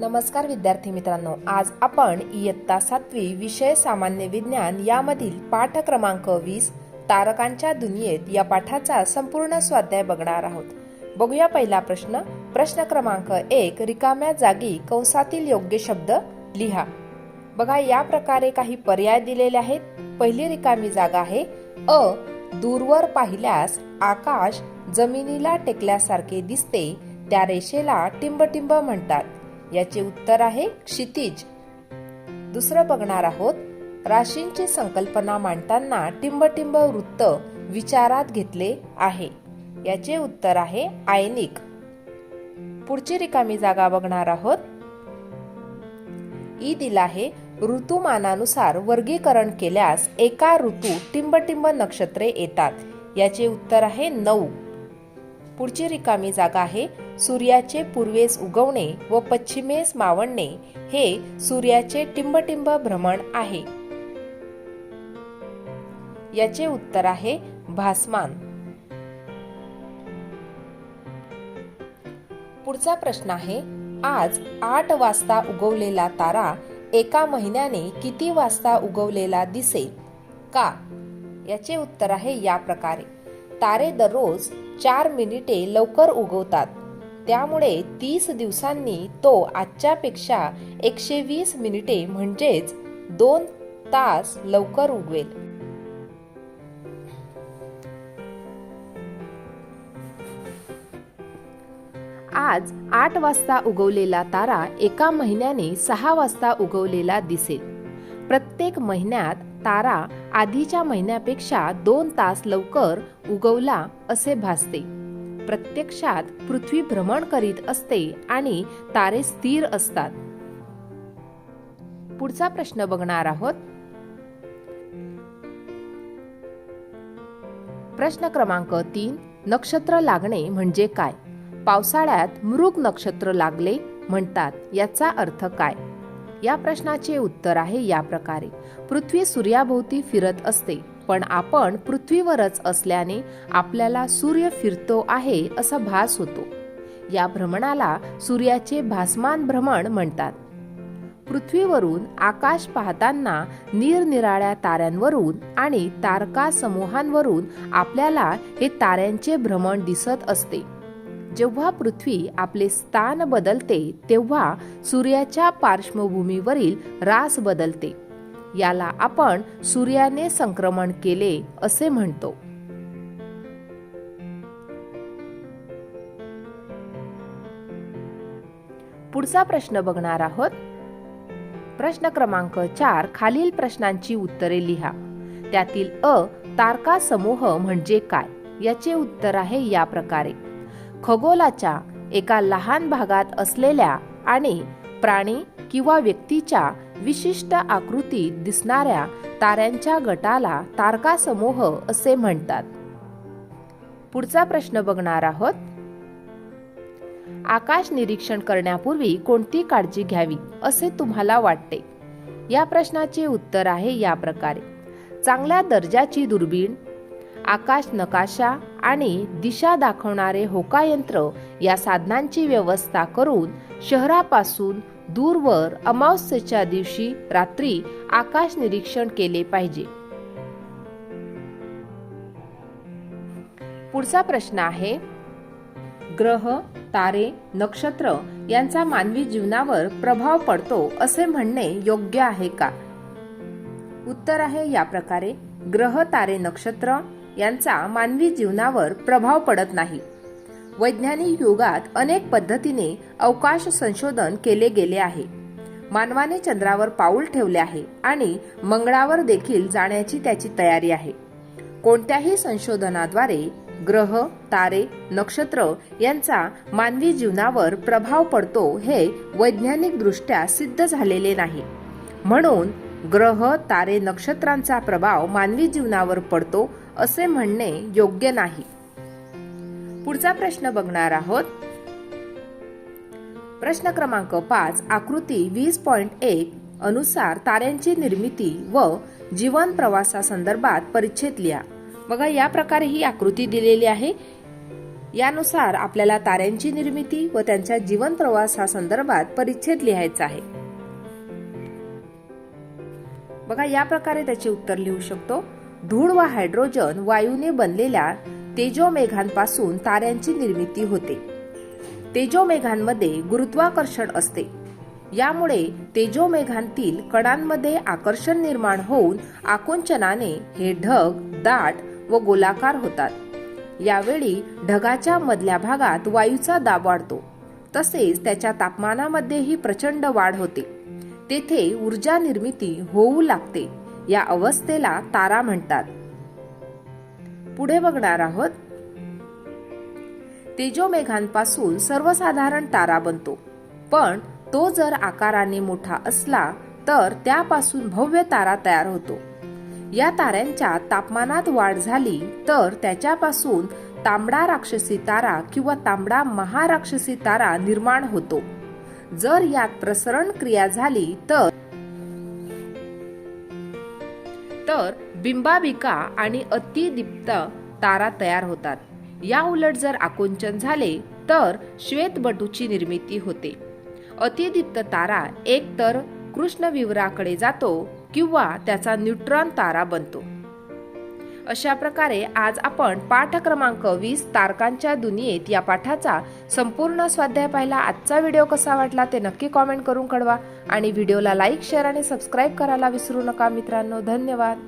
नमस्कार विद्यार्थी मित्रांनो आज आपण इयत्ता सातवी विषय सामान्य विज्ञान यामधील पाठ क्रमांक वीस तारकांच्या दुनियेत या पाठाचा संपूर्ण स्वाध्याय बघणार आहोत. बघूया पहिला प्रश्न. प्रश्न क्रमांक एक रिकाम्या जागी कंसातील योग्य शब्द लिहा. बघा या प्रकारे काही पर्याय दिलेले आहेत. पहिली रिकामी जागा आहे. अ दूरवर पाहिल्यास आकाश जमिनीला टेकल्यासारखे दिसते त्या रेषेला टिंबटिंब म्हणतात. याचे उत्तर आहे क्षितिज. दुसरं बघणार आहोत राशींची संकल्पना मांडताना टिंबटिंब वृत्त विचारात घेतले आहे. याचे उत्तर आहे आयनिक. पुढची रिकामी जागा बघणार आहोत. ई दिला आहे ऋतुमानानुसार वर्गीकरण केल्यास एका ऋतू टिंबटिंब नक्षत्रे येतात. याचे उत्तर आहे नऊ. पुढची रिकामी जागा आहे सूर्याचे पूर्वेस उगवणे व पश्चिमेस मावळणे हे सूर्याचे टिंबटिंब भ्रमण आहे. याचे उत्तर आहे भासमान. पुढचा प्रश्न आहे आज आठ वाजता उगवलेला तारा एका महिन्याने किती वाजता उगवलेला दिसेल? का? याचे उत्तर आहे या प्रकारे. तारे दररोज चार मिनिटे लवकर उगवतात. त्यामुळे तीस दिवसांनी तो आजच्यापेक्षा एकशे वीस मिनिटे म्हणजेच दोन तास लवकर उगवेल. आज आठ वाजता उगवलेला तारा एका महिन्याने सहा वाजता उगवलेला दिसेल. प्रत्येक महिन्यात तारा आधीच्या महिन्यापेक्षा दोन तास लवकर उगवला असे भासते. प्रत्यक्षात पृथ्वी भ्रमण करीत असते आणि तारे स्थिर असतात. पुढचा प्रश्न बघणार आहोत. प्रश्न क्रमांक तीन नक्षत्र लागणे म्हणजे काय? पावसाळ्यात मृग नक्षत्र लागले म्हणतात याचा अर्थ काय? या प्रश्नाचे उत्तर आहे या प्रकारे. पृथ्वी सूर्याभोवती फिरत असते. पण आपण पृथ्वीवरच असल्याने आपल्याला सूर्य फिरतो आहे असा भास होतो. या भ्रमणाला सूर्याचे भासमान भ्रमण म्हणतात. पृथ्वीवरून आकाश पाहताना निरनिराळ्या ताऱ्यांवरून आणि तारका समूहांवरून आपल्याला हे ताऱ्यांचे भ्रमण दिसत असते. जेव्हा पृथ्वी आपले स्थान बदलते तेव्हा सूर्याच्या पार्श्वभूमीवरील रास बदलते. याला आपण सूर्याने संक्रमण केले असे म्हणतो. पुढचा प्रश्न बघणार आहोत. प्रश्न क्रमांक चार खालील प्रश्नांची उत्तरे लिहा. त्यातील अ तारका समूह म्हणजे काय? याचे उत्तर आहे या प्रकारे. खगोलाच्या एका लहान भागात असलेल्या आणि प्राणी किंवा व्यक्तीच्या विशिष्ट आकृतीत दिसणाऱ्या ताऱ्यांच्या गटाला तारकासमूह असे म्हणतात. पुढचा प्रश्न बघणार आहोत. आकाश निरीक्षण करण्यापूर्वी कोणती काळजी घ्यावी असे तुम्हाला वाटते? या प्रश्नाचे उत्तर आहे या प्रकारे. चांगल्या दर्जाची दुर्बीण आकाश नकाशा आणि दिशा दाखवणारे होकायंत्र या साधनांची व्यवस्था करून शहरापासून दूरवर अमावस्येच्या दिवशी रात्री आकाश निरीक्षण केले पाहिजे. पुढचा प्रश्न आहे ग्रह तारे नक्षत्र यांचा मानवी जीवनावर प्रभाव पडतो असे म्हणणे योग्य आहे का? उत्तर आहे या प्रकारे ग्रह तारे नक्षत्र यांचा मानवी जीवनावर प्रभाव पडत नाही. वैज्ञानिक युगात अनेक पद्धतीने अवकाश संशोधन केले गेले आहे. मानवाने चंद्रावर पाऊल ठेवले आहे आणि मंगळावर देखील जाण्याची त्याची तयारी आहे. कोणत्याही संशोधनाद्वारे ग्रह तारे नक्षत्र यांचा मानवी जीवनावर प्रभाव पडतो हे वैज्ञानिक दृष्ट्या सिद्ध झालेले नाही. म्हणून ग्रह तारे नक्षत्रांचा प्रभाव मानवी जीवनावर पडतो असे म्हणणे योग्य नाही. पुढचा प्रश्न बघणार आहोत. प्रश्न क्रमांक पाच आकृती वीस पॉइंट एक अनुसार ताऱ्यांची निर्मिती व जीवन प्रवासासंदर्भात परिच्छेद लिहा. बघा या प्रकारे ही आकृती दिलेली आहे. यानुसार आपल्याला ताऱ्यांची निर्मिती व त्यांच्या जीवन प्रवासासंदर्भात परिच्छेद लिहायचा आहे. बघा या प्रकारे त्याचे उत्तर लिहू शकतो. धूळ व हायड्रोजन वायूने बनलेल्या तेजोमेघांपासून ताऱ्यांची निर्मिती होते. तेजोमेघांमध्ये गुरुत्वाकर्षण असते. यामुळे तेजोमेघांतील कणांमध्ये आकर्षण निर्माण होऊन आकुंचनाने हे ढग दाट व गोलाकार होतात. यावेळी ढगाच्या मधल्या भागात वायूचा दाब वाढतो. तसेच त्याच्या तापमानामध्येही प्रचंड वाढ होते. तेथे ऊर्जा निर्मिती होऊ लागते. या अवस्थेला तारा म्हणतात. पुढे बघणार आहोत. तेजोमेघांपासून सर्वसाधारण तारा बनतो. पण तो जर आकाराने मोठा असला तर त्यापासून भव्य तारा तयार होतो. या ताऱ्यांच्या तापमानात वाढ झाली तर त्याच्यापासून तांबडा राक्षसी तारा किंवा तांबडा महाराक्षसी तारा निर्माण होतो. जर यात प्रसरण क्रिया झाली तर तर बिंबाबिका आणि अतिदीप्त तारा तयार होतात. या उलट जर आकुंचन झाले तर श्वेतबटूची निर्मिती होते. अतिदीप्त तारा एक तर कृष्णविवराकडे जातो किंवा त्याचा न्यूट्रॉन तारा बनतो. अशा प्रकारे आज आपण पाठ क्रमांक वीस तारकांच्या दुनियेत या पाठाचा संपूर्ण स्वाध्याय पाहिला. आजचा व्हिडिओ कसा वाटला ते नक्की कॉमेंट करून कळवा आणि व्हिडिओला लाईक शेअर आणि सबस्क्राईब करायला विसरू नका मित्रांनो. धन्यवाद.